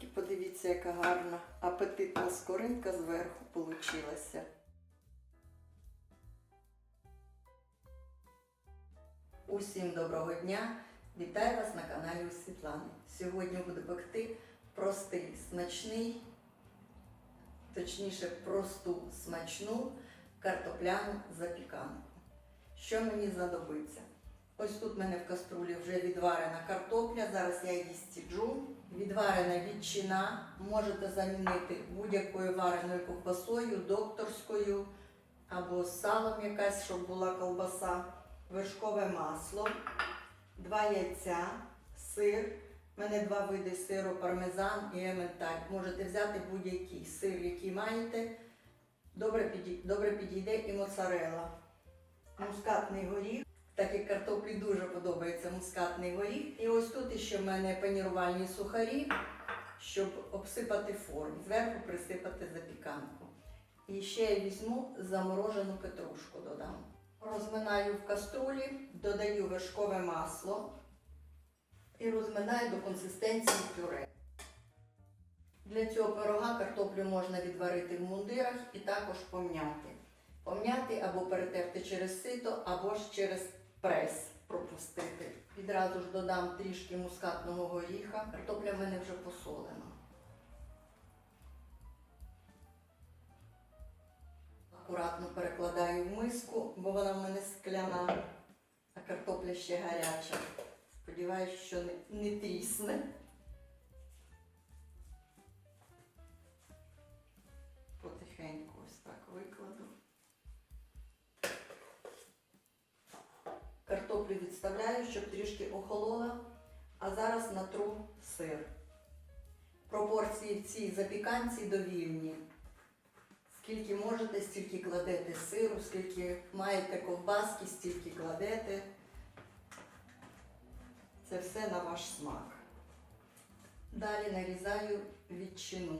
І подивіться, яка гарна апетитна скоринка зверху получилася. Усім доброго дня! Вітаю вас на каналі у Світлани. Сьогодні буду пекти простий, смачний, точніше, просту смачну картопляну запіканку. Що мені знадобиться? Ось тут в мене в каструлі вже відварена картопля, зараз я її стіджу. Відварена ветчина, можете замінити будь-якою вареною ковбасою, докторською або салом якась, щоб була колбаса, вершкове масло, два яйця, сир. У мене два види сиру, пармезан і ементаль. Можете взяти будь-який сир, який маєте. Добре підійде і моцарела. Мускатний горіх. Так як картоплі дуже подобається мускатний горіх. І ось тут ще в мене панірувальні сухарі, щоб обсипати форму. Зверху присипати запіканку. І ще я візьму заморожену петрушку додам. Розминаю в каструлі, додаю вершкове масло і розминаю до консистенції пюре. Для цього пирога картоплю можна відварити в мундирах і також помняти. Помняти або перетерти через сито, або ж через прес пропустити. Відразу ж додам трішки мускатного горіха. Картопля в мене вже посолена. Акуратно перекладаю в миску, бо вона в мене скляна, а картопля ще гаряча. Сподіваюсь, що не, не трісне. Потихеньку ось так викладу. Картоплю відставляю, щоб трішки охолола, а зараз натру сир. Пропорції в цій запіканці довільні. Скільки можете, стільки кладете сиру, скільки маєте ковбаски, стільки кладете. Це все на ваш смак. Далі нарізаю ветчину.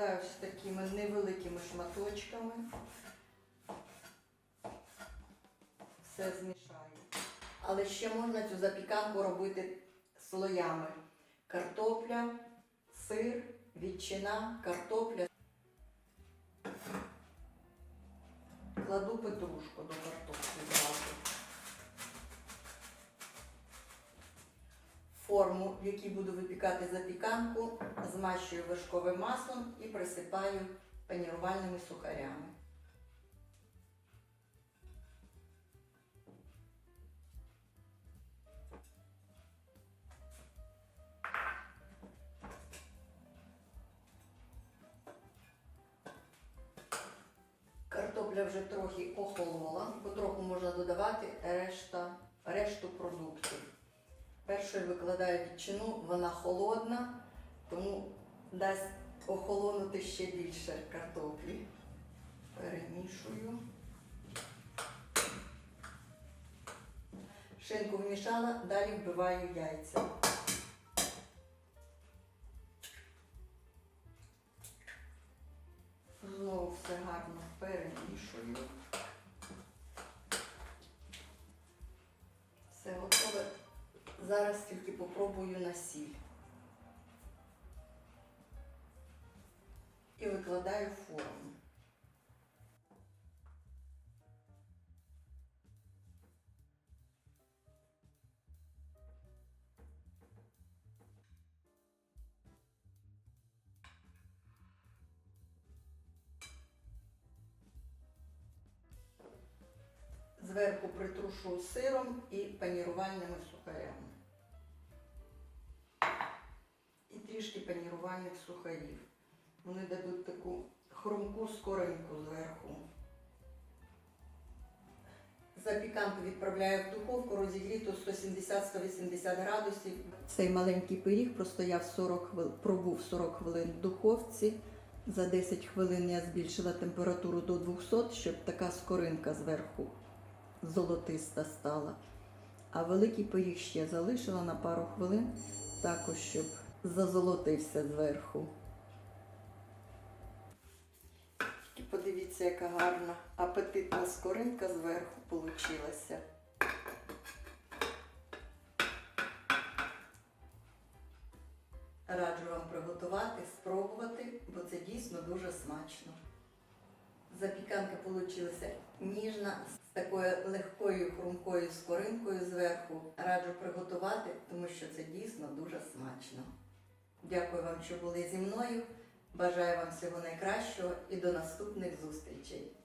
Нарізаю ось такими невеликими шматочками. Все змішаю. Але ще можна цю запіканку робити слоями. Картопля, сир, ветчина, картопля. Кладу петрушку до картоплі Форму, в якій буду випікати запіканку, змащую вершковим маслом і присипаю панірувальними сухарями. Картопля вже трохи охолола, потроху можна додавати решта, решту продуктів. Першою викладаю ветчину, вона холодна, тому дасть охолонути ще більше картоплі. Перемішую. Шинку вмішала, далі вбиваю яйця. Знову все гарно перемішую. Зараз тільки попробую на сіль. І викладаю форму. Зверху притрушу сиром і панірувальними сухарями. Трішки панірувальних сухарів. Вони дадуть таку хрумку скоринку зверху. Запіканку відправляю в духовку розігріту 170-180 градусів. Цей маленький пиріг простояв 40 хвилин, пробув 40 хвилин в духовці. За 10 хвилин я збільшила температуру до 200, щоб така скоринка зверху золотиста стала. А великий пиріг ще залишила на пару хвилин, також щоб зазолотився зверху. Тільки Подивіться, яка гарна апетитна скоринка зверху получилася. Раджу вам приготувати, спробувати, бо це дійсно дуже смачно. Запіканка вийшла ніжна, з такою легкою хрумкою скоринкою зверху. Раджу приготувати, тому що це дійсно дуже смачно. Дякую вам, що були зі мною. Бажаю вам всього найкращого і до наступних зустрічей.